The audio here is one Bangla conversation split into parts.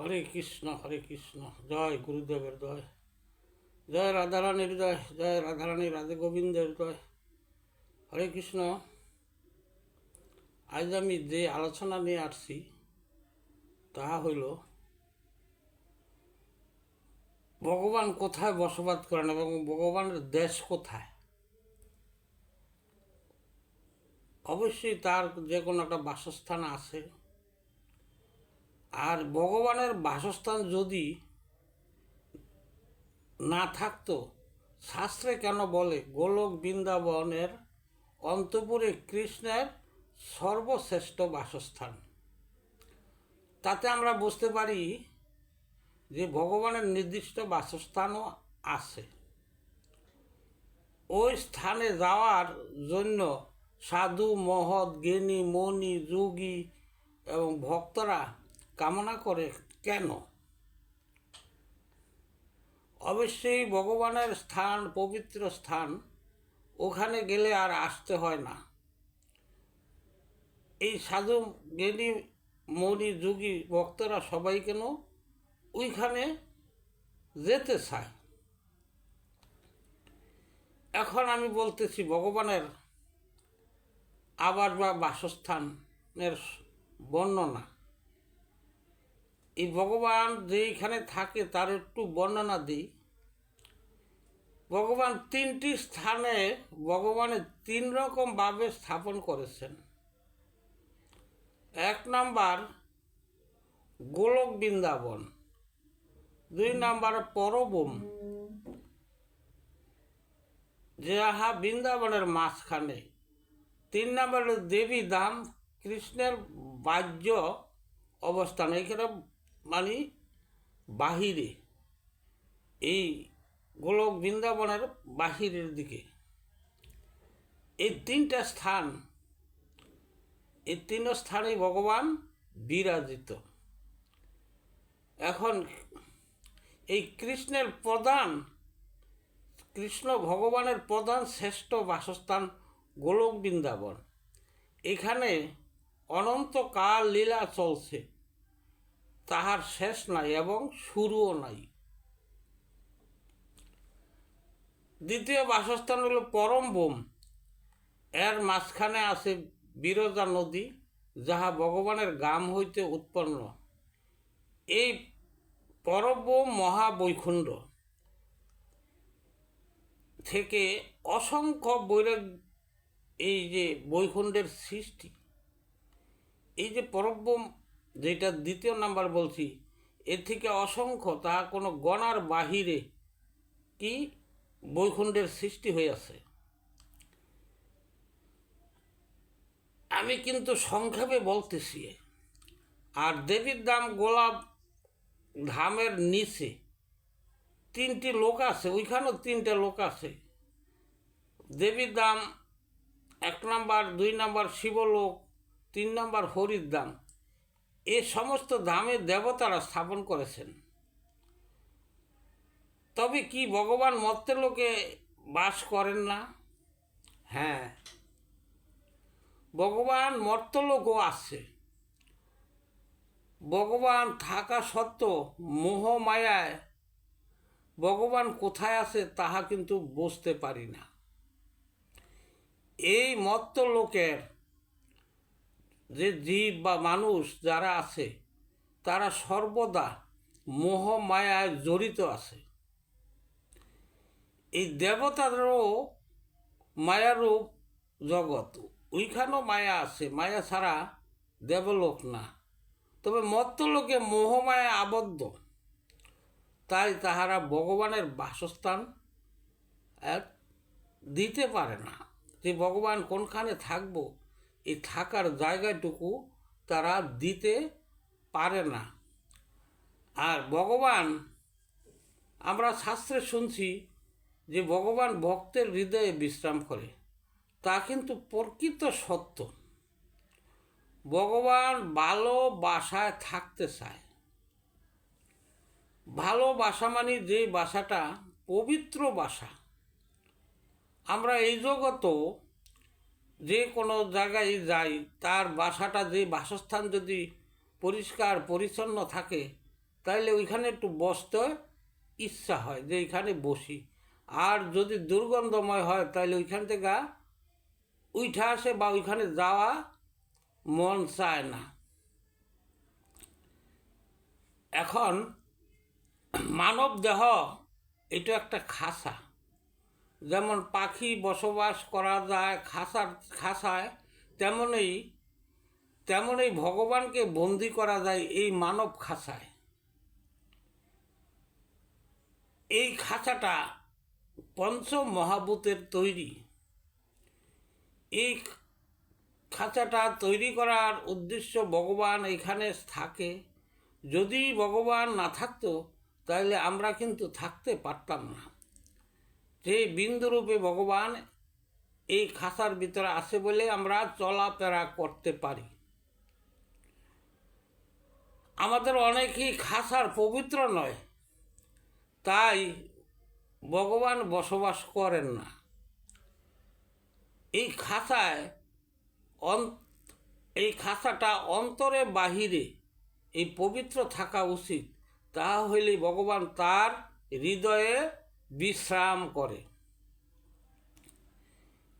হরে কৃষ্ণ হরে কৃষ্ণ। জয় গুরুদেবের জয়। জয় রাধারানীর জয় জয় রাধারানী রাধে গোবিন্দের জয়। হরে কৃষ্ণ। আজ আমি যে আলোচনা নিয়ে আসছি, তাহা হইল, ভগবান কোথায় বসবাস করেন এবং ভগবানের দেশ কোথায়? অবশ্যই তার যে কোনো একটা বাসস্থান আছে। আর ভগবানের বাসস্থান যদি না থাকতো, শাস্ত্রে কেন বলে, গোলক বৃন্দাবনের অন্তপুরে কৃষ্ণের সর্বশ্রেষ্ঠ বাসস্থান? তাতে আমরা বুঝতে পারি যে ভগবানের নির্দিষ্ট বাসস্থানও আছে। ওই স্থানে যাওয়ার জন্য সাধু, মহৎ, জ্ঞানী, মণি, যোগী এবং ভক্তরা কামনা করে কেন? অবশ্যই ভগবানের স্থান, পবিত্র স্থান, ওখানে গেলে আর আসতে হয় না। এই সাধু, জ্ঞানী মণি যোগী ভক্তরা সবাই কেন ওইখানে যেতে চায়? এখন আমি বলতেছি, ভগবানের আবাস বা বাসস্থানের বর্ণনা। এই ভগবান যেইখানে থাকে, তার একটু বর্ণনা দিই। ভগবান তিনটি স্থানে ভগবানের তিন রকম ভাবে স্থাপন করেছেন। এক নাম্বার গোলক বৃন্দাবন, দুই নাম্বার পরবম যাহা বৃন্দাবনের মাঝখানে, তিন নাম্বার দেবী দাম কৃষ্ণের বাহ্য অবস্থান এখানে মানে বাহিরে, এই গোলক বৃন্দাবনের বাহিরের দিকে। এই তিনটা স্থান, এই তিন স্থানে ভগবান বিরাজিত। এখন এই কৃষ্ণের প্রধান, কৃষ্ণ ভগবানের প্রধান শ্রেষ্ঠ বাসস্থান গোলক বৃন্দাবন। এখানে অনন্তকাল লীলা চলছে। তাহার শেষ নাই এবং শুরুও নাই। দ্বিতীয় বাসস্থান হলো পরম বোম। এর মাঝখানে আছে বিরজা নদী, যাহা ভগবানের গাম হইতে উৎপন্ন। এই পরব মহাবৈকুণ্ড থেকে অসংখ্য বৈরাগ এই যে বৈকুণ্ঠের সৃষ্টি, এই যে পরব্রম যেটা দ্বিতীয় নাম্বার বলছি, এর থেকে অসংখ্য তা কোনো গণার বাহিরে কি বৈকুণ্ঠের সৃষ্টি হয়েছে আমি কিন্তু সংক্ষেপে বলতেছি, আর দেবীর দাম গোলাপ ধামের নিচে তিনটি লোক আছে, ওইখানেও তিনটে লোক আছে। দেবীর দাম এক নাম্বার, দুই নাম্বার শিবলোক, তিন নাম্বার হরির দাম। এ সমস্ত দামে দেবতারা স্থাপন করেছেন। তবে কি ভগবান মর্ত্যলোকে বাস করেন না? হ্যাঁ ভগবান মর্ত্যলোকও আসছে। ভগবান থাকা সত্ত্বেও মোহ মায়ায় ভগবান কোথায় আছে তাহা কিন্তু বুঝতে পারি না। এই মত্ত লোকের যে জীব বা মানুষ যারা আছে, তারা সর্বদা মোহ মায়ায় জড়িত আছে। এই দেবতাদেরও মায়ারূপ জগৎ। ওইখানেও মায়া আছে। মায়া ছাড়া দেবলোক না। তবে মত্তলোকে মোহমায়া আবদ্ধ। তাই তাহারা ভগবানের বাসস্থান দিতে পারে না। যে ভগবান কোনখানে থাকব এই থাকার জায়গাটুকু তারা দিতে পারে না। আর ভগবান, আমরা শাস্ত্রে শুনছি যে ভগবান ভক্তের হৃদয়ে বিশ্রাম করে। তা কিন্তু প্রকৃত সত্য। ভগবান ভালোবাসায় থাকতে চায়। ভালোবাসা মানে যে বাসাটা পবিত্র বাসা। আমরা এই জগত যে কোনো জায়গায় যাই, তার বাসাটা যে বাসস্থান যদি পরিষ্কার, পরিচ্ছন্ন থাকে তাহলে ওইখানে একটু বসতে ইচ্ছা হয় যে এইখানে বসি। আর যদি দুর্গন্ধময় হয় তাহলে ওইখান থেকে উঠে আসে বা ওইখানে যাওয়া মন চায় না। এখন মানব দেহ, এটা একটা খাসা। যেমন পাখি বসবাস করা যায়, খাসার, খাসায়, তেমনই তেমনই ভগবানকে বন্দি করা যায় এই মানব খাসায়। এই খাঁচাটা পঞ্চ মহাভূতের তৈরি। এই খাঁচাটা তৈরি করার উদ্দেশ্য ভগবান এখানে থাকে। যদি ভগবান না থাকতো তাহলে আমরা কিন্তু থাকতে পারতাম না। যে বিন্দুরূপে ভগবান এই খাঁচার ভিতরে আসে বলে আমরা চলাফেরা করতে পারি। আমাদের অনেকেই খাসার পবিত্র নয়, তাই ভগবান বসবাস করেন না। এই খাসায় এই খাসাটা অন্তরে বাহিরে এই পবিত্র থাকা উচিত। তা হইলে ভগবান তার হৃদয়ে বিশ্রাম করে।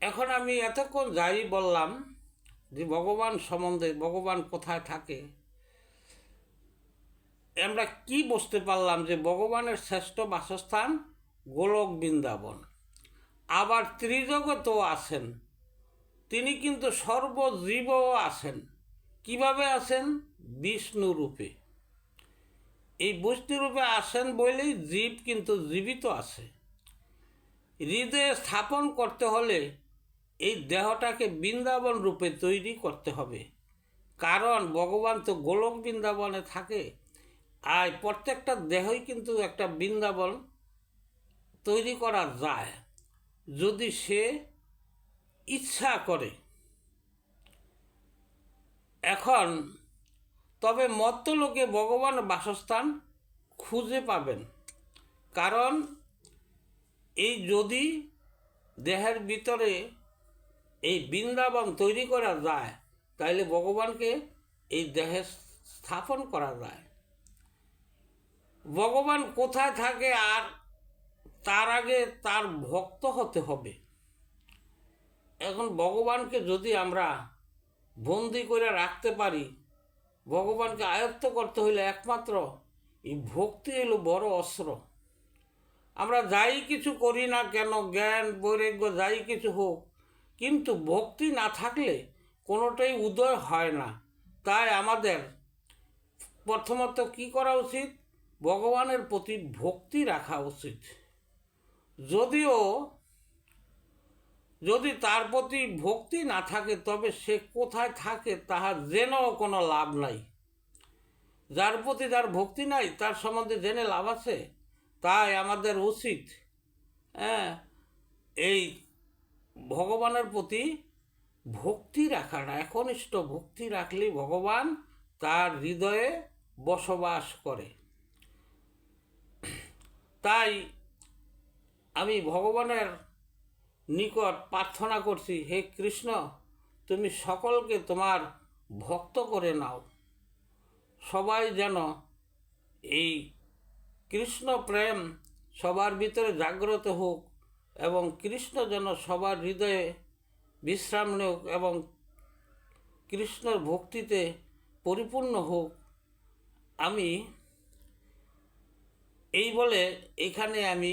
এখন আমি এতক্ষণ যাই বললাম যে ভগবান সম্বন্ধে, ভগবান কোথায় থাকে? আমরা কি বুঝতে পারলাম যে ভগবানের শ্রেষ্ঠ বাসস্থান গোলক বৃন্দাবন? আবার ত্রিজগতও আছেন। তিনি কিন্তু সর্বজীবও আছেন। কীভাবে আছেন? বিষ্ণু রূপে এই বিষ্ণু রূপে আসেন বলেই জীব কিন্তু জীবিত আছে। হৃদয়ে স্থাপন করতে হলে এই দেহটাকে বৃন্দাবন রূপে তৈরি করতে হবে। কারণ ভগবান তো গোলক বৃন্দাবনে থাকে। আর প্রত্যেকটা দেহই কিন্তু একটা বৃন্দাবন তৈরি করা যায়। যদি সে ইচ্ছা করে। এখন তবে মত্ত লোকে ভগবান বাসস্থান খুঁজে পাবেন। কারণ এই যদি দেহের ভিতরে এই বৃন্দাবন তৈরি করা যায় তাহলে ভগবানকে এই দেহে স্থাপন করা যায়। ভগবান কোথায় থাকে আর তার আগে তার ভক্ত হতে হবে। এখন ভগবানকে যদি আমরা বন্দি করে রাখতে পারি ভগবানকে আয়ত্ত করতে হইলে একমাত্র এই ভক্তি এলো বড় অস্ত্র। আমরা যাই কিছু করি না কেন, জ্ঞান, বৈরাগ্য যাই কিছু হোক, কিন্তু ভক্তি না থাকলে কোনোটাই উদয় হয় না। তাই আমাদের প্রথমত কি করা উচিত? ভগবানের প্রতি ভক্তি রাখা উচিত। যদিও যদি তার প্রতি ভক্তি না থাকে, তবে সে কোথায় থাকে তাহার জেনেও কোনো লাভ নাই। যার প্রতি যার ভক্তি নাই, তার সম্বন্ধে জেনে লাভ আছে। তাই আমাদের উচিত হ্যাঁ এই ভগবানের প্রতি ভক্তি রাখাটা একনিষ্ঠ ভক্তি রাখলেই ভগবান তার হৃদয়ে বসবাস করে। তাই আমি ভগবানের নিকট প্রার্থনা করছি, হে কৃষ্ণ, তুমি সকলকে তোমার ভক্ত করে নাও। সবাই যেন এই কৃষ্ণ প্রেম সবার ভিতরে জাগ্রত হোক এবং কৃষ্ণ যেন সবার হৃদয়ে বিশ্রাম নেওক এবং কৃষ্ণর ভক্তিতে পরিপূর্ণ হোক। আমি এই বলে এখানে আমি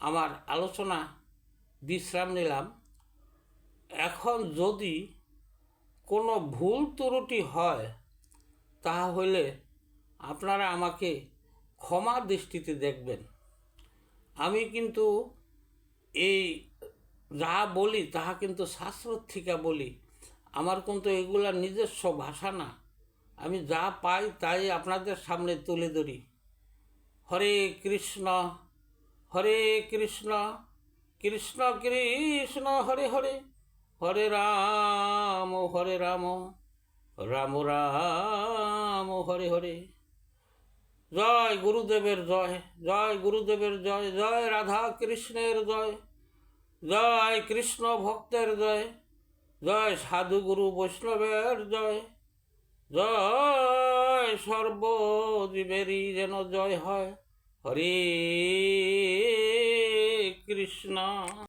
আমার আলোচনা বিশ্রাম নিলাম। এখন যদি কোনো ভুল ত্রুটি হয় তাহা হইলে আপনারা আমাকে ক্ষমা দৃষ্টিতে দেখবেন। আমি কিন্তু এই যা বলি তাহা কিন্তু শাস্ত্র থেকে বলি। আমার কিন্তু এগুলা নিজস্ব ভাষা না। আমি যা পাই তাই আপনাদের সামনে তুলে ধরি। হরে কৃষ্ণ হরে কৃষ্ণ। কৃষ্ণ কৃষ্ণ হরে হরে হরে রাম হরে রাম রাম রাম, হরে হরে। জয় গুরুদেবের জয় জয় গুরুদেবের জয় জয় রাধা কৃষ্ণের জয় জয় কৃষ্ণ ভক্তের জয় জয় সাধু গুরু বৈষ্ণবের জয় জয় সর্বজীবেরই যেন জয় হয়। হরে কৃষ্ণ